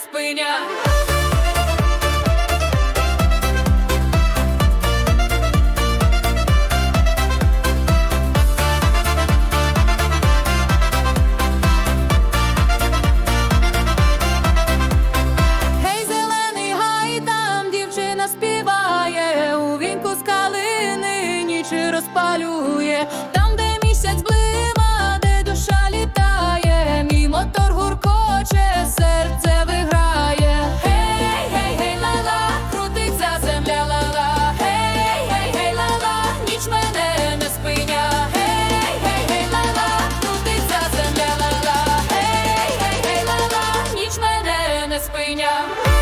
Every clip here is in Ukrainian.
спиня. Гей, зелений гай, там дівчина співає, у вінку скалини ніч розпалює. спиня.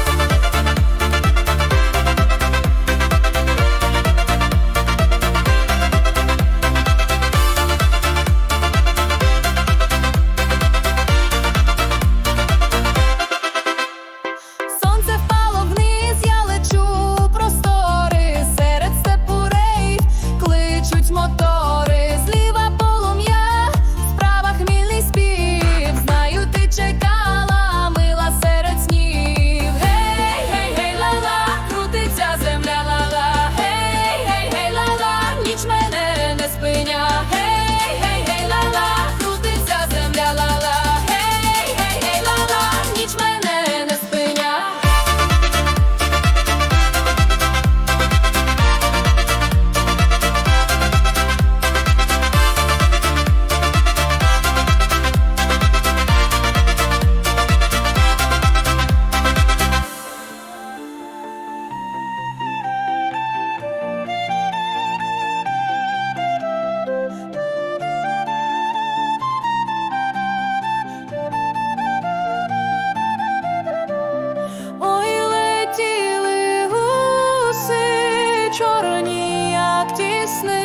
пісни.